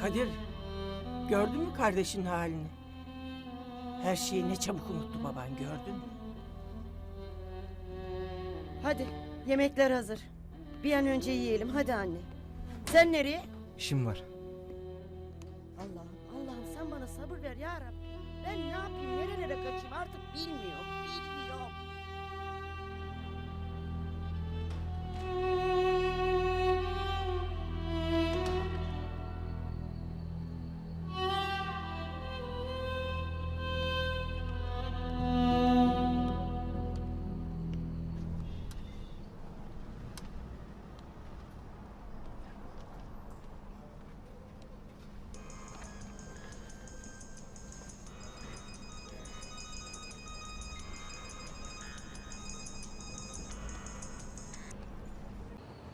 Kadir, gördün mü kardeşin halini? Her şeyi ne çabuk unuttu baban gördün mü? Hadi yemekler hazır. Bir an önce yiyelim hadi anne. Sen nereye? İşim var. Allah'ım Allah'ım sen bana sabır ver ya Rabbi. Ben ne yapayım nerelere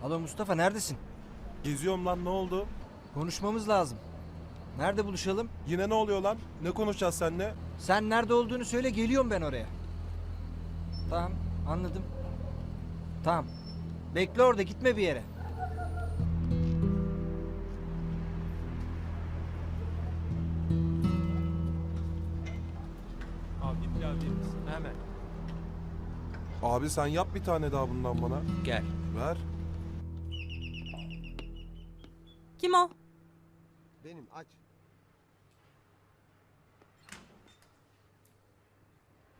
Alo Mustafa neredesin? Geziyorum lan ne oldu? Konuşmamız lazım. Nerede buluşalım? Yine ne oluyor lan? Ne konuşacağız seninle? Sen nerede olduğunu söyle geliyorum ben oraya. Tamam anladım. Tamam. Bekle orada gitme bir yere. Abi verir misin? Hemen. Abi sen yap bir tane daha bundan bana. Gel. Ver. Kim o? Benim aç.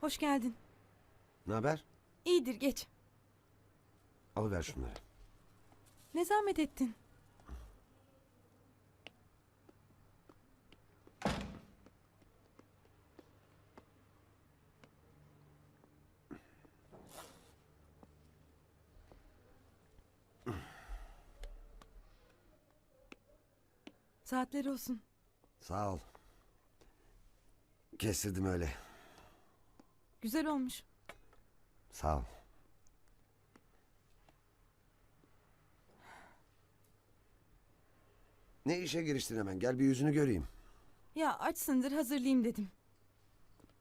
Hoş geldin. Ne haber? İyidir geç. Alıver şunları. Ne zahmet ettin? Saatler olsun. Sağ ol. Kestirdim öyle. Güzel olmuş. Sağ ol. Ne işe giriştin hemen? Gel bir yüzünü göreyim. Ya açsındır hazırlayayım dedim.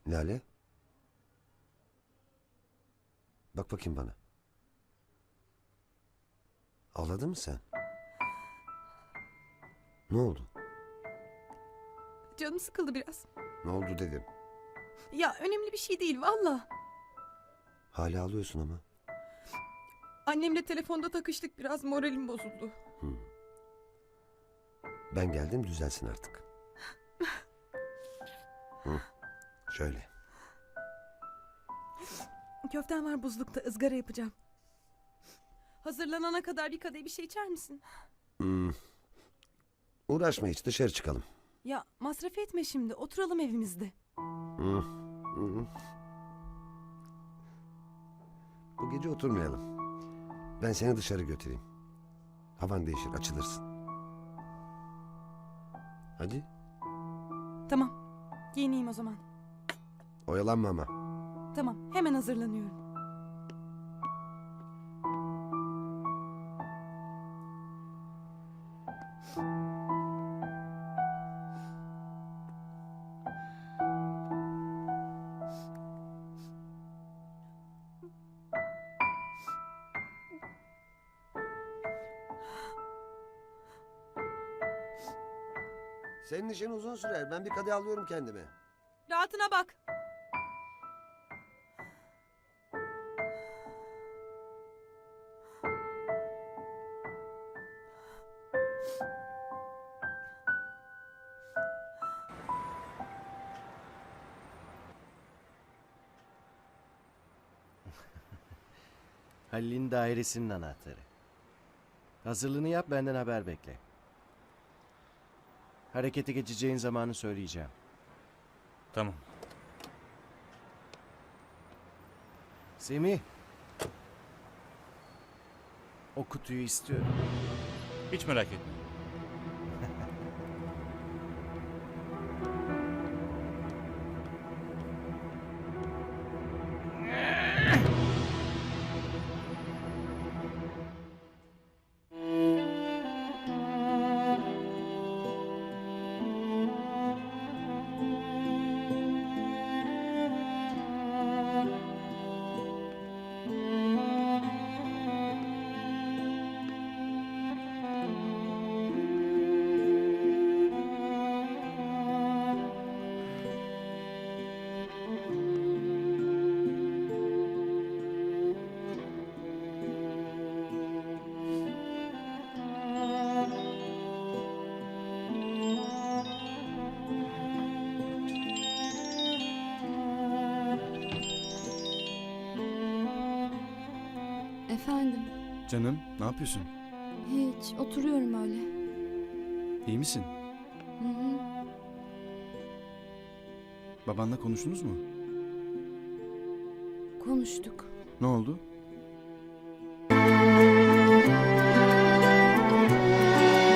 Lale. Bak bakayım bana. Ağladın mı sen? Ne oldu? Canım sıkıldı biraz. Ne oldu dedim. Ya önemli bir şey değil valla. Hala ağlıyorsun ama. Annemle telefonda takıştık biraz moralim bozuldu. Ben geldim düzelsin artık. Hı, şöyle. Köften var buzlukta ızgara yapacağım. Hazırlanana kadar bir kadeh bir şey içer misin? Hmm. Uğraşma hiç dışarı çıkalım. Ya masraf etme şimdi oturalım evimizde. Hı, hı. Bu gece oturmayalım. Ben seni dışarı götüreyim. Havan değişir açılırsın. Hadi Tamam giyineyim o zaman. oyalanma ama. Tamam hemen hazırlanıyorum. Senin işin uzun sürer. Ben bir kadeh alıyorum kendime. Rahatına bak. Halil'in dairesinin anahtarı. Hazırlığını yap benden haber bekle. Harekete geçeceğin zamanı söyleyeceğim. Tamam. Semih. O kutuyu istiyorum. Hiç merak etme. Canım ne yapıyorsun? Hiç, oturuyorum öyle. İyi misin? Hı hı. Babanla konuştunuz mu? Konuştuk. Ne oldu?